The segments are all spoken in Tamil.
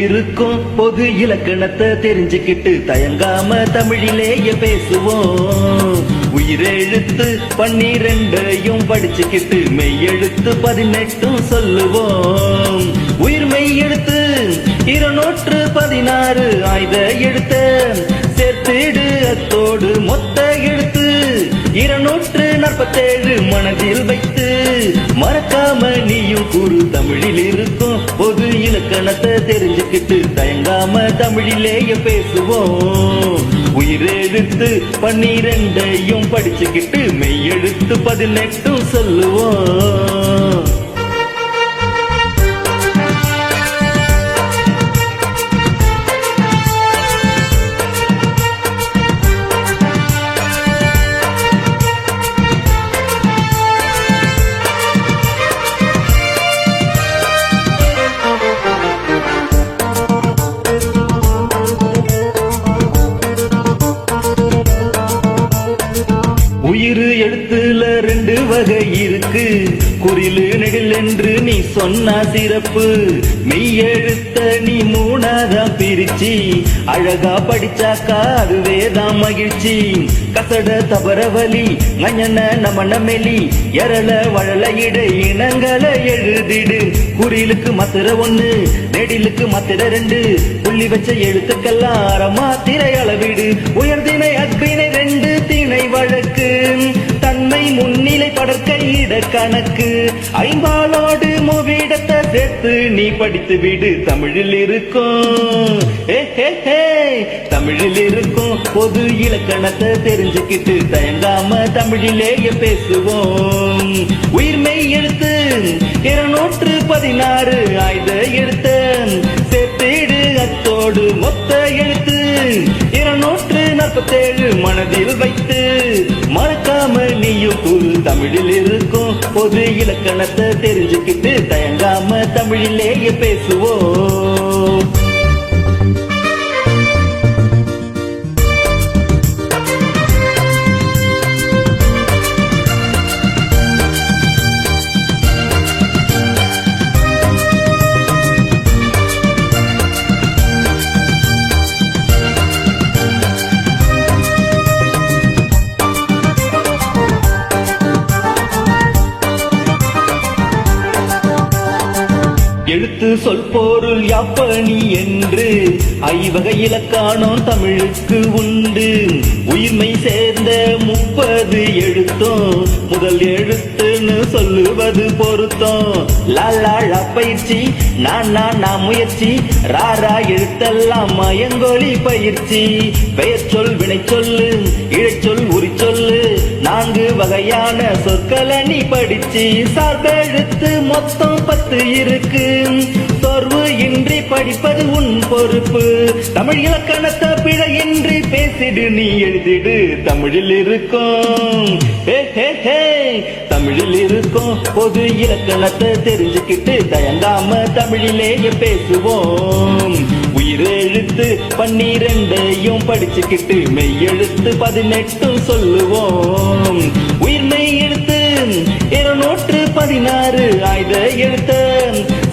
இருக்கும் பொது இலக்கணத்தை தெரிஞ்சுக்கிட்டு தயங்காம தமிழிலேயே பேசுவோம். உயிரெழுத்து பன்னிரெண்டையும் படிச்சுக்கிட்டு மெய்யெழுத்து பதினெட்டும் சொல்லுவோம். உயிர் மெய் எழுத்து இருநூற்று பதினாறு ஆயுத எழுத்த சேர்த்திடு அத்தோடு மொத்த எழுத்து இருநூற்று நாற்பத்தேழு மனதில் வைத்து மறக்காம நீயும் கூறு தமிழில் இருக்கும். பொது இலக்கணத்தை தெரிஞ்சுக்கிட்டு தயங்காம தமிழிலேயே பேசுவோம். உயிரெழுத்து பன்னிரெண்டையும் படிச்சுக்கிட்டு மெய்யெழுத்து பதினெட்டும் சொல்லுவோம். இருக்கு. குறிலு நெடில் என்று நீ சொன்ன சிறப்பு. மெய் எழுத்த நீ மூணாதான் பிரிச்சி. அழகா படிச்சாக்கா அதுவே தான் மகிழ்ச்சி. கசட தபரவலி மஞ்சன நமன மெலி. எரள வழல இடை இனங்களை எழுதிடு. குறிலுக்கு மத்திர ஒண்ணு நெடிலுக்கு மத்திர ரெண்டு. புள்ளி வச்ச எழுத்துக்கெல்லாம் அறமா திரை அளவிடு. உயர்தினை அக்பினை ரெண்டு திணை வழக்கு. படற்கையிட கணக்கு. ஐம்பாலோடு மூவிடத்தை சேர்த்து நீ படித்து விடு தமிழில் இருக்கும். ஹே, ஹே. தமிழில் இருக்கும். பொது இலக்கணத்தை தெரிஞ்சுக்கிட்டு தயங்காம தமிழிலேயே பேசுவோம். உயிர்மெய் எழுத்து இருநூற்று பதினாறு ஆயுத எழுத்து. சேர்த்திடு அத்தோடு மொத்த எழுத்து. இருநூற்று நாற்பத்தேழு மனதில் வைத்து. மறக்காம நீயும் கூறு தமிழில் இருக்கும். பொது இலக்கணத்தை தெரிஞ்சுக்கிட்டு தயங்காம தமிழிலேயே பேசுவோம். எழுத்து சொல் பொருள் யாப்பணி என்று ஐவகை இலக்கானம் தமிழுக்கு உண்டு. உயிர்மை சேர்ந்த முப்பது எழுத்தும் முதல் எழுத்துன்னு சொல்லுவது பொருத்தம். லாலா பயிற்சி. நான் நான் நான் முயற்சி. ராரா எழுத்தெல்லாம் மயங்கொலி பயிற்சி. பெயர் சொல் வினை சொல்லு. இழைச்சொல் உரி சொல்லு. நான்கு வகையான சொற்களை நீ படிச்சு. சார்பெழுத்து மொத்தம் பத்து இருக்கு. சோர்வு இன்றி படிப்பது உன் பொறுப்பு. தமிழ் இலக்கணத்தை பிழையின்றி பேசிடு நீ எழுதிடு. தமிழில் இருக்கும். ஹே, ஹே, ஹே. தமிழில் இருக்கும் பொது இலக்கணத்தை தெரிஞ்சுக்கிட்டு தயங்காம தமிழிலேயே பேசுவோம். உயிரெழுத்து பன்னிரெண்டையும் படிச்சுக்கிட்டு மெய்யெழுத்து பதினெட்டும் சொல்லுவோம். உயிர் மெய் எழுத்து இருநூற்று பதினாறு ஆயுத எழுத்து.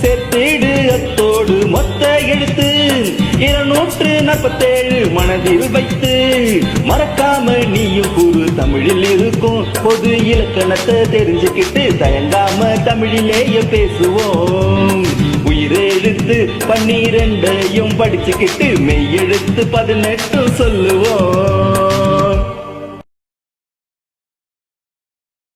சேர்த்திடு அத்தோடு மொத்த எழுத்து இருநூற்று நாற்பத்தேழு மனதில் வைத்து மறக்காம நீயும் கூறு தமிழில் இருக்கும். பொது இலக்கணத்தை தெரிஞ்சுக்கிட்டு தயங்காம தமிழிலேயே பேசுவோம். உயிரெழுத்து பன்னிரெண்டையும் படிச்சுக்கிட்டு மெய்யெழுத்து பதினெட்டும் சொல்லுவோம்.